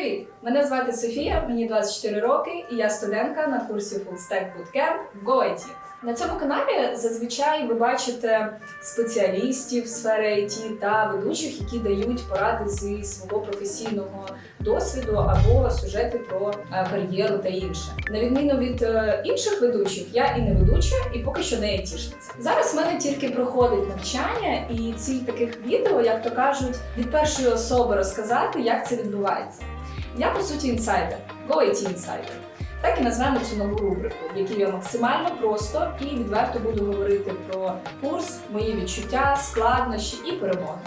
Привіт! Мене звати Софія, мені 24 роки, і я студентка на курсі Full Stack Bootcamp в GoIT. На цьому каналі зазвичай ви бачите спеціалістів в сфері IT та ведучих, які дають поради зі свого професійного досвіду або сюжети про е, кар'єру та інше. На відміну від е, інших ведучих, я і не ведуча, і поки що не айтішниця. Зараз в мене тільки проходить навчання, і ціль таких відео, як то кажуть, від першої особи розказати, як це відбувається. Я по суті інсайдер, GoIT інсайдер. Так і назвемо цю нову рубрику, в якій я максимально просто і відверто буду говорити про курс, мої відчуття, складнощі і перемоги.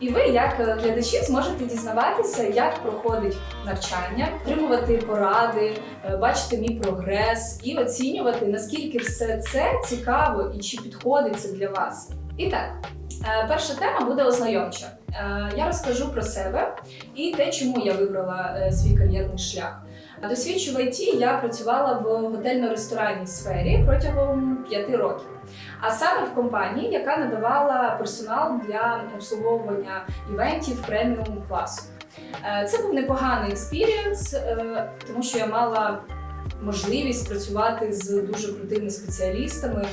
І ви, як е, глядачі, зможете дізнаватися, як проходить навчання, отримувати поради, е, бачити мій прогрес і оцінювати, наскільки все це цікаво і чи підходить це для вас. І так, е, перша тема буде ознайомча. Е, Я розкажу про себе і те, чому я вибрала е, свій кар'єрний шлях. Досвідчу в ІТ я працювала в готельно-ресторанній сфері протягом п'яти років. А саме в компанії, яка надавала персонал для обслуговування івентів преміум класу. Це був непоганий експірієнс, тому що я мала можливість працювати з дуже крутими спеціалістами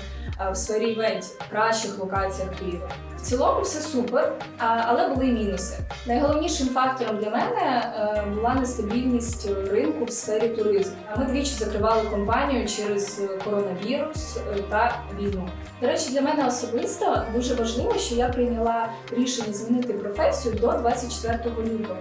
в сфері івентів, кращих локаціях Києва. Цілому все супер, але були й мінуси. Найголовнішим фактором для мене е, була нестабільність ринку в сфері туризму. А Ми двічі закривали компанію через е, коронавірус е, та війну. До речі, для мене особисто дуже важливо, що я прийняла рішення змінити професію до 24 лютого.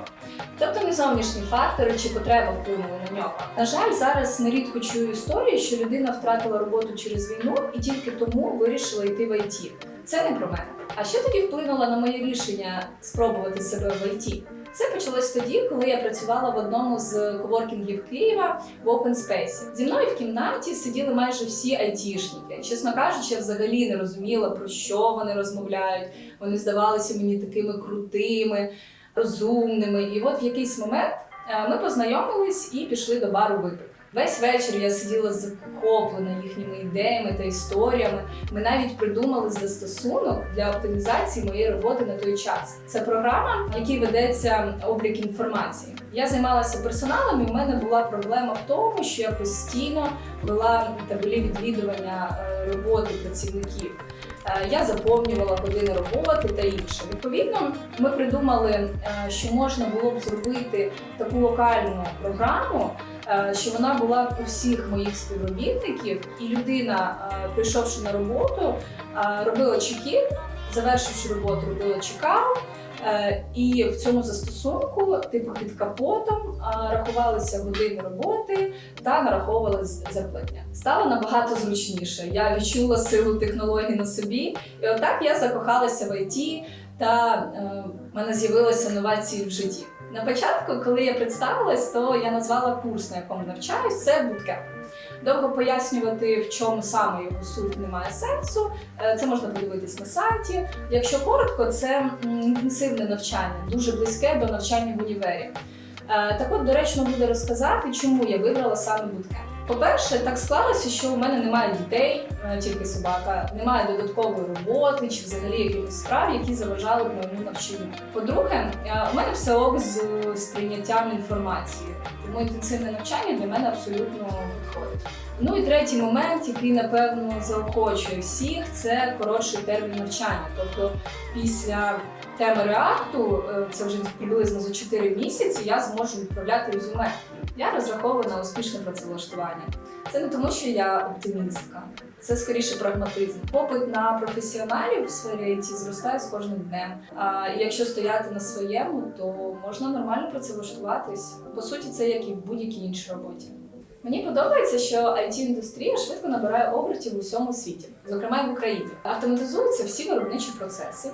Тобто не зовнішні фактори чи потреба вплинули на нього. На жаль, зараз нерідко чую історії, що людина втратила роботу через війну і тільки тому вирішила йти в ІТ. Це не про мене. А що тоді вплинуло на моє рішення спробувати себе в ІТ? Це почалось тоді, коли я працювала в одному з коворкінгів Києва в Open Space. Зі мною в кімнаті сиділи майже всі айтішники. Чесно кажучи, я взагалі не розуміла, про що вони розмовляють. Вони здавалися мені такими крутими, розумними. І от в якийсь момент е, ми познайомились і пішли до бару випити. Весь вечір я сиділа захоплена їхніми ідеями та історіями. Ми навіть придумали застосунок для оптимізації моєї роботи на той час. Це програма, в якій ведеться облік інформації. Я займалася персоналом, і в мене була проблема в тому, що я постійно вела табелі відвідування е, роботи працівників. Е, Я заповнювала години роботи та інше. Відповідно, ми придумали, е, що можна було б зробити таку локальну програму, що вона була у всіх моїх співробітників, і людина, е, прийшовши на роботу, е, робила чекін, завершивши роботу, робила чекаут. Е, І в цьому застосунку, типу під капотом, е, рахувалися години роботи та нараховувалась зарплатня. Стало набагато зручніше. Я відчула силу технологій на собі, і отак я закохалася в ІТ, та е, в мене з'явилися новації в житті. На початку, коли я представилась, то я назвала курс, на якому навчаюсь, це Bootcamp. Довго пояснювати, в чому саме його суть немає сенсу. Е, Це можна подивитись на сайті. Якщо коротко, це інтенсивне навчання, дуже близьке до навчання в універі. Е, Так от доречно буде розказати, чому я вибрала саме Bootcamp. По-перше, так склалося, що у мене немає дітей, е, тільки собака, немає додаткової роботи чи взагалі якихось справ, які заважали б моєму навчанню. По-друге, е, у мене все ок з сприйняттям інформації, тому інтенсивне навчання для мене абсолютно підходить. Ну і третій момент, який напевно заохочує всіх, це коротший термін навчання. Тобто після теми реакту, це вже приблизно за 4 місяці, я зможу відправляти резюме. Я розраховую на успішне працевлаштування. Це не тому, що я оптимістка, це скоріше прагматизм. Попит на професіоналів в сфері IT зростає з кожним днем. А якщо стояти на своєму, то можна нормально працевлаштуватись. По суті, це як і в будь-якій іншій роботі. Мені подобається, що it індустрія швидко набирає обертів у всьому світі, зокрема і в Україні. Автоматизуються всі виробничі процеси,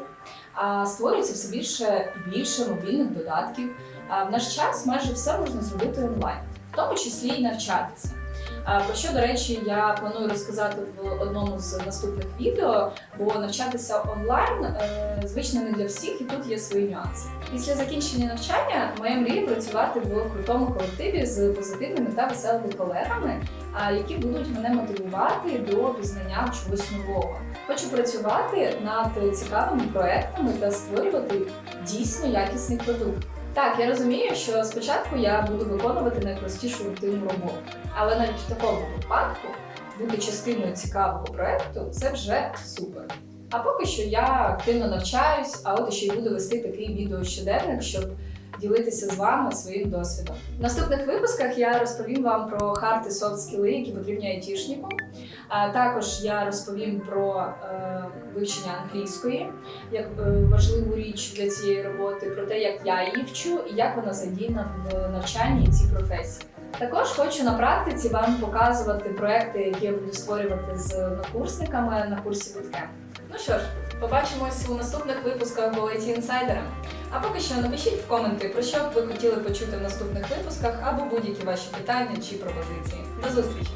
а створюється все більше і більше мобільних додатків. В наш час майже все можна зробити онлайн, в тому числі і навчатися. Про що, до речі, я планую розказати в одному з наступних відео, бо навчатися онлайн е, звично не для всіх, і тут є свої нюанси. Після закінчення навчання моя мрія працювати в крутому колективі з позитивними та веселими колегами, які будуть мене мотивувати до пізнання чогось нового. Хочу працювати над цікавими проектами та створювати дійсно якісний продукт. Так, я розумію, що спочатку я буду виконувати найпростішу рутинну роботу, але навіть в такому випадку бути частиною цікавого проекту це вже супер. А поки що я активно навчаюсь, а от ще й буду вести такий відеощоденник, щоб ділитися з вами своїм досвідом. В наступних випусках я розповім вам про хард і софт скіли, які потрібні айтішнику. Також я розповім про е, вивчення англійської як е, важливу річ для цієї роботи, про те, як я її вчу і як вона задіяна в навчанні цій професії. Також хочу на практиці вам показувати проекти, які я буду створювати з однокурсниками на курсі Bootcamp. Ну що ж, побачимось у наступних випусках IT Insider. А поки що напишіть в коменти, про що б ви хотіли почути в наступних випусках або будь-які ваші питання чи пропозиції. До зустрічі!